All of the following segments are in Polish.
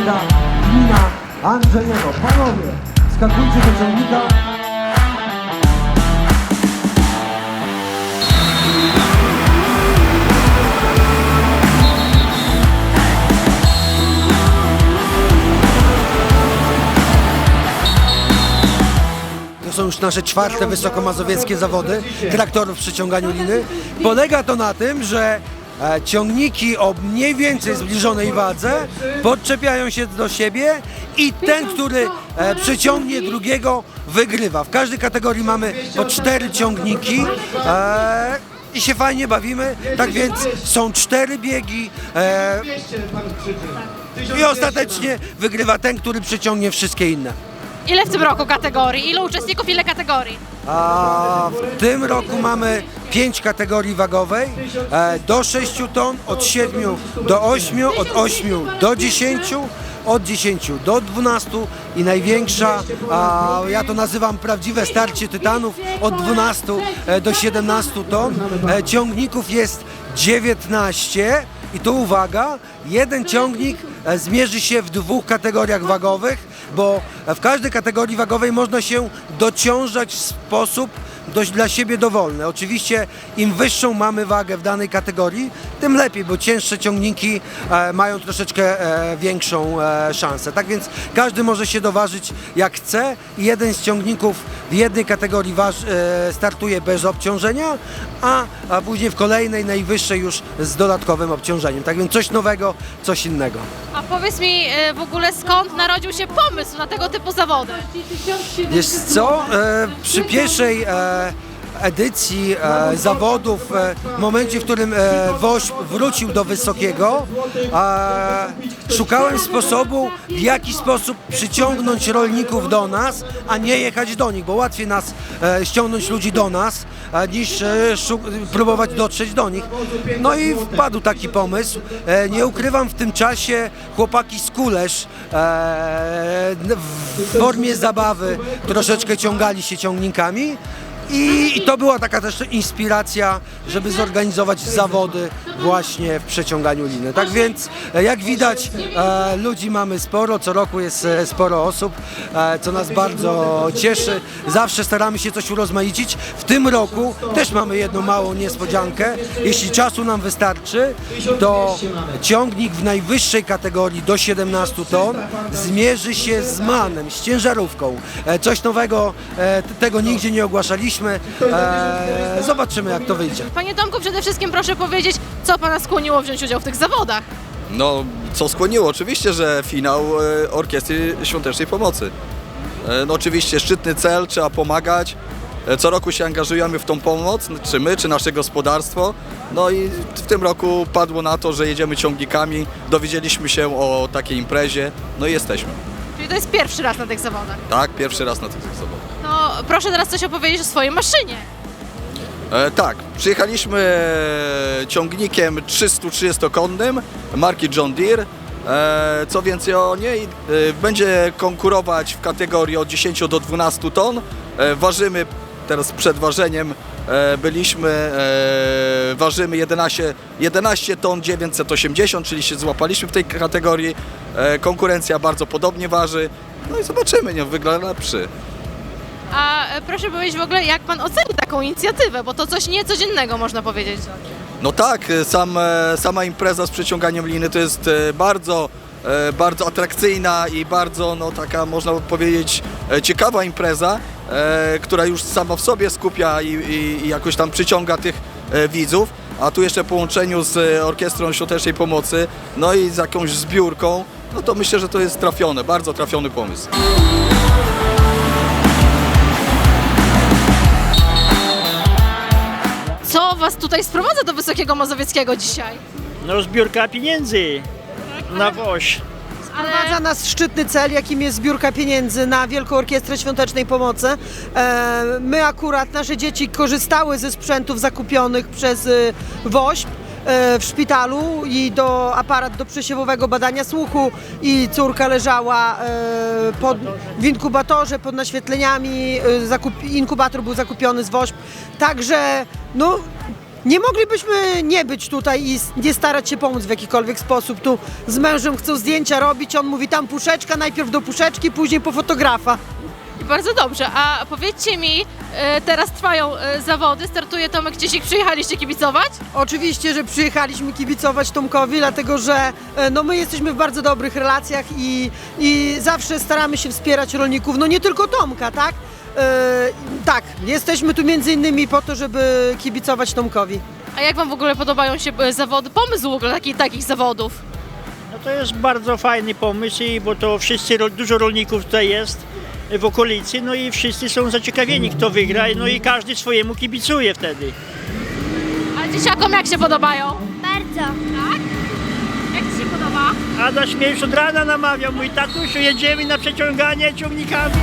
Kolenda, gmina Andrzejewo. Panowie, skakujcie do ciągnika. To są już nasze czwarte wysokomazowieckie zawody traktorów w przyciąganiu liny. Polega to na tym, że ciągniki o mniej więcej zbliżonej wadze podczepiają się do siebie i ten, który e, przyciągnie drugiego, wygrywa. W każdej kategorii mamy po cztery ciągniki. E, i się fajnie bawimy, tak więc są cztery biegi e, i ostatecznie wygrywa ten, który przyciągnie wszystkie inne. Ile w tym roku kategorii? Ile uczestników, ile kategorii? A w tym roku mamy 5 kategorii wagowej, e, do 6 ton, od 7 do 8, od 8 do 10, od 10 do 12 i największa, a ja to nazywam prawdziwe starcie tytanów, od 12 e, do 17 ton. E, Ciągników jest 19 i tu uwaga, jeden ciągnik e, zmierzy się w dwóch kategoriach wagowych, bo w każdej kategorii wagowej można się dociążać w sposób dość dla siebie dowolny. Oczywiście im wyższą mamy wagę w danej kategorii, tym lepiej, bo cięższe ciągniki e, mają troszeczkę e, większą e, szansę. Tak więc każdy może się doważyć jak chce jeden z ciągników w jednej kategorii startuje bez obciążenia, a, a później w kolejnej, najwyższej już z dodatkowym obciążeniem. Tak więc coś nowego, coś innego. A powiedz mi w ogóle skąd narodził się pomysł na tego typu zawody? Wiesz co, e, przy pierwszej e, edycji e, zawodów, e, w momencie, w którym e, Woś wrócił do Wysokiego, e, szukałem sposobu, w jaki sposób przyciągnąć rolników do nas, a nie jechać do nich, bo łatwiej nas e, ściągnąć ludzi do nas, e, niż e, próbować dotrzeć do nich. No i wpadł taki pomysł. E, nie ukrywam, w tym czasie chłopaki z Kulesz e, w formie zabawy troszeczkę ciągali się ciągnikami. I, to była taka też inspiracja, żeby zorganizować zawody właśnie w przeciąganiu liny. Tak więc, e, jak widać, e, ludzi mamy sporo, co roku jest e, sporo osób, co nas bardzo cieszy. Zawsze staramy się coś urozmaicić. W tym roku też mamy jedną małą niespodziankę. Jeśli czasu nam wystarczy, to ciągnik w najwyższej kategorii do 17 ton zmierzy się z manem, z ciężarówką. Coś nowego, tego nigdzie nie ogłaszaliśmy. E, Zobaczymy, jak to wyjdzie. Panie Tomku, przede wszystkim proszę powiedzieć, co Pana skłoniło wziąć udział w tych zawodach? No, co skłoniło? Oczywiście, że finał e, Orkiestry Świątecznej Pomocy. E, No oczywiście szczytny cel, trzeba pomagać. E, Co roku się angażujemy w tą pomoc, czy my, czy nasze gospodarstwo. No i w tym roku padło na to, że jedziemy ciągnikami, dowiedzieliśmy się o takiej imprezie, no i jesteśmy. Czyli to jest pierwszy raz na tych zawodach. Tak, pierwszy raz na tych zawodach. Proszę teraz coś opowiedzieć o swojej maszynie. E, tak, przyjechaliśmy ciągnikiem 330-konnym marki John Deere. E, co więcej o niej, e, będzie konkurować w kategorii od 10 do 12 ton. E, ważymy, teraz przed ważeniem e, byliśmy, e, ważymy 11, 11 ton 980, czyli się złapaliśmy w tej kategorii. E, konkurencja bardzo podobnie waży. No i zobaczymy, nie wygląda lepszy. A e, proszę powiedzieć w ogóle, jak Pan oceni taką inicjatywę, bo to coś niecodziennego można powiedzieć. No tak, e, sam, e, sama impreza z przeciąganiem liny to jest bardzo, bardzo atrakcyjna i bardzo, no taka można powiedzieć, ciekawa impreza, która już sama w sobie skupia i, i, i jakoś tam przyciąga tych widzów, a tu jeszcze w połączeniu z Orkiestrą Świątecznej Pomocy, no i z jakąś zbiórką, no to myślę, że to jest trafione, bardzo trafiony pomysł. Co Was tutaj sprowadza do Wysokiego Mazowieckiego dzisiaj? No zbiórka pieniędzy na woź. Sprowadza nas szczytny cel, jakim jest zbiórka pieniędzy na Wielką Orkiestrę Świątecznej Pomocy. E, My akurat, nasze dzieci korzystały ze sprzętów zakupionych przez y, WOŚP e, w szpitalu i do aparat do przesiewowego badania słuchu i córka leżała e, pod, w inkubatorze pod naświetleniami. e, Zakup, inkubator był zakupiony z WOŚP. Także no, Nie moglibyśmy nie być tutaj i nie starać się pomóc w jakikolwiek sposób. Tu z mężem chcą zdjęcia robić, on mówi tam puszeczka, najpierw do puszeczki, później po fotografa. I bardzo dobrze. A powiedzcie mi, e, teraz trwają e, zawody, startuje Tomek Ciesik, przyjechaliście kibicować? Oczywiście, że przyjechaliśmy kibicować Tomkowi, dlatego że e, no, my jesteśmy w bardzo dobrych relacjach i, i zawsze staramy się wspierać rolników, no nie tylko Tomka, tak? E, tak, jesteśmy tu między innymi po to, żeby kibicować Tomkowi. A jak Wam w ogóle podobają się e, zawody? Pomysł w ogóle taki, takich zawodów? No to jest bardzo fajny pomysł, i bo to wszyscy, ro- dużo rolników tutaj jest w okolicy, no i wszyscy są zaciekawieni, kto wygra, no i każdy swojemu kibicuje wtedy. A dzieciakom jak się podobają? Bardzo. Tak? Jak Ci się podoba? Adaś mnie już od rana namawiał, mój tatusiu, jedziemy na przeciąganie ciągnikami.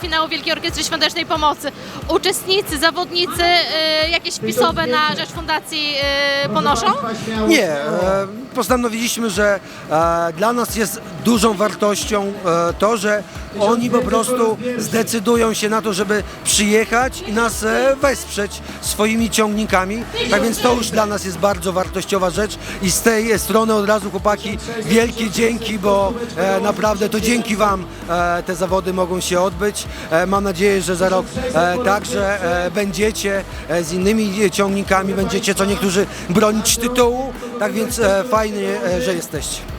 Finału Wielkiej Orkiestry Świątecznej Pomocy. Uczestnicy, zawodnicy e, jakieś wpisowe na rzecz fundacji e, ponoszą? Nie, e, postanowiliśmy, że e, dla nas jest dużą wartością e, to, że oni po prostu zdecydują się na to, żeby przyjechać i nas e, wesprzeć swoimi ciągnikami. Tak więc to już dla nas jest bardzo wartościowa rzecz i z tej strony od razu chłopaki wielkie dzięki, bo e, naprawdę to dzięki Wam e, te zawody mogą się odbyć. E, mam nadzieję, że za rok e, także e, będziecie z innymi ciągnikami, będziecie co niektórzy bronić tytułu. Tak więc fajnie, że jesteście.